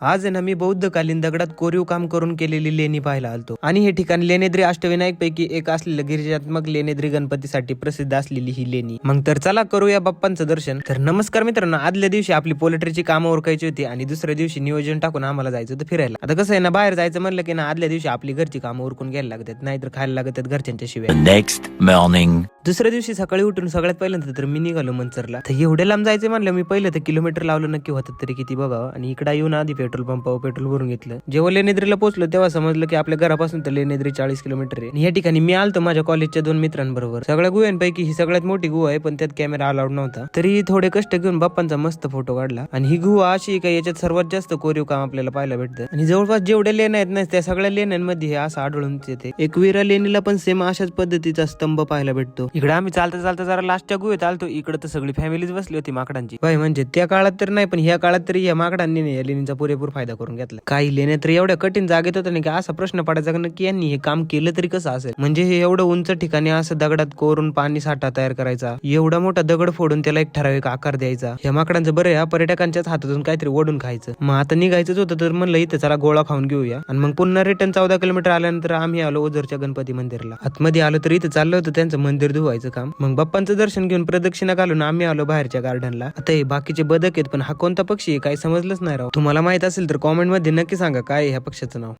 आज आहे ना मी बौद्धकालीन दगडात कोरीव काम करून केलेली लेणी पाहायला आलतो. आणि हे ठिकाण लेणेद्री अष्टविनायक पैकी एक असलेलं गिरिजात्मक लेणेद्री गणपतीसाठी प्रसिद्ध असलेली ही लेणी. मग तर चला करूया बाप्पांचं दर्शन. तर नमस्कार मित्रांनो आदल्या दिवशी आपली पोल्ट्रीची कामं उरकायची होती आणि दुसऱ्या दिवशी नियोजन टाकून आम्हाला जायचं होतं फिरायला. आता कसं आहे ना बाहेर जायचं म्हणलं की ना आदल्या दिवशी आपली घरची कामं उरकून घ्यायला लागतात नाहीतर खायला लागतात घरच्यांच्या शिवाय. The. दुसऱ्या दिवशी सकाळी उठून सगळ्यात पहिल्यांदा तर मी निघालो मंचरला. तर एवढ्या लांब जायचं म्हणलं मी पहिलं तर किलोमीटर लावलं नक्की होतं तरी किती बघावं. आणि इकडे येऊन आधी पेट्रोल पंपावर पेट्रोल भरून घेतलं. जेव्हा लेनेद्रीला पोहोचलो तेव्हा समजलं की आपल्या घरापासून तर लेनेद्री चाळीस किलोमीटर आहे. या ठिकाणी मी आलतो माझ्या कॉलेजच्या दोन मित्रांबरोबर. सगळ्या गुहांपैकी ही सगळ्यात मोठी गुहा आहे पण त्यात कॅमेरा अलाउड नव्हता. तरी थोडे कष्ट घेऊन बाप्पांचा मस्त फोटो काढला. आणि ही गुहा अशी काय का याच्यात सर्वात जास्त कोरीव काम आपल्याला पाहायला भेटतं. आणि जवळपास जेवढ्या लेण्या आहेत ना त्या सगळ्या लेण्यांमध्ये हे असं आढळून येते. एकविरा लेणीला पण सेम अशाच पद्धतीचा स्तंभ पाहायला भेटतो. इकडे आम्ही चालता चालता जरा लास्टच्या गुहेत आलतो. इकडे तर सगळी फॅमिलीच बसली होती माकडांची. भाई म्हणजे त्या काळात तर नाही पण ह्या काळात तरी या माकडांनी या लेणीचा पुरेपूर फायदा करून घेतला. काही लेण्या तर एवढ्या कठीण जागेत होत्या नाही की असा प्रश्न पडायचा का की यांनी हे काम केलं तरी कसं असेल? म्हणजे हे एवढं उंच ठिकाणी असं दगडात कोरून पाणी साठा तयार करायचा एवढा मोठा दगड फोडून त्याला एक ठराविक आकार द्यायचा या माकडांचं बरं या पर्यटकांच्याच हातातून काहीतरी ओढून खायचं. मग आता निघायचंच होतं तर म्हणलं इथं चला गोळा खाऊन घेऊया. आणि मग पुन्हा रिटर्न चौदा किलोमीटर आल्यानंतर आम्ही आलो ओझरच्या गणपती मंदिरला. आतमध्ये आलो तर इथं चाललं होतं त्यांचं मंदिर धुवायचं काम. मग बाप्पांचं दर्शन घेऊन प्रदक्षिणा घालून आम्ही आलो बाहेरच्या गार्डनला आता हे बाकीचे बदक आहेत पण हा कोणता पक्षी आहे काही समजलंच नाही राव. तुम्हाला माहीत असेल तर कॉमेंटमध्ये नक्की सांगा काय ह्या पक्षाचं नाव?